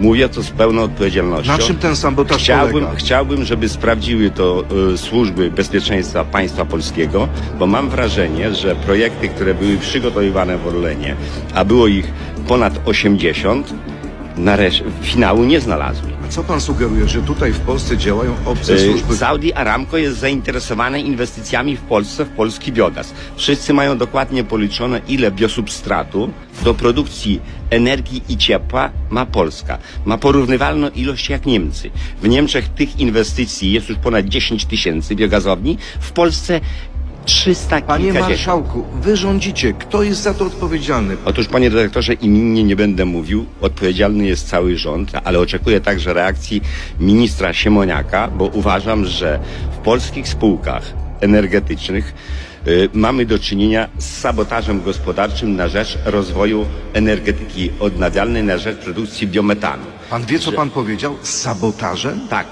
Mówię to z pełną odpowiedzialnością. Na czym ten sabotaż Chciałbym, polega? chciałbym, żeby sprawdziły to y, służby bezpieczeństwa państwa polskiego, bo mam wrażenie, że projekty, które były przygotowywane w Orlenie, a było ich ponad 80, nareszcie finału nie znalazły. Co pan sugeruje, że tutaj w Polsce działają obce Y, służby? Saudi Aramco jest zainteresowane inwestycjami w Polsce w polski biogaz. Wszyscy mają dokładnie policzone, ile biosubstratu do produkcji energii i ciepła ma Polska. Ma porównywalną ilość jak Niemcy. W Niemczech tych inwestycji jest już ponad 10 tysięcy biogazowni, w Polsce 300 Panie kilkadziesiąt. marszałku, wy rządzicie. Kto jest za to odpowiedzialny? Otóż, panie dyrektorze, imiennie nie będę mówił. Odpowiedzialny jest cały rząd, ale oczekuję także reakcji ministra Siemoniaka, bo uważam, że w polskich spółkach energetycznych y, mamy do czynienia z sabotażem gospodarczym na rzecz rozwoju energetyki odnawialnej, na rzecz produkcji biometanu. Pan wie, co pan powiedział? Z sabotażem? Tak,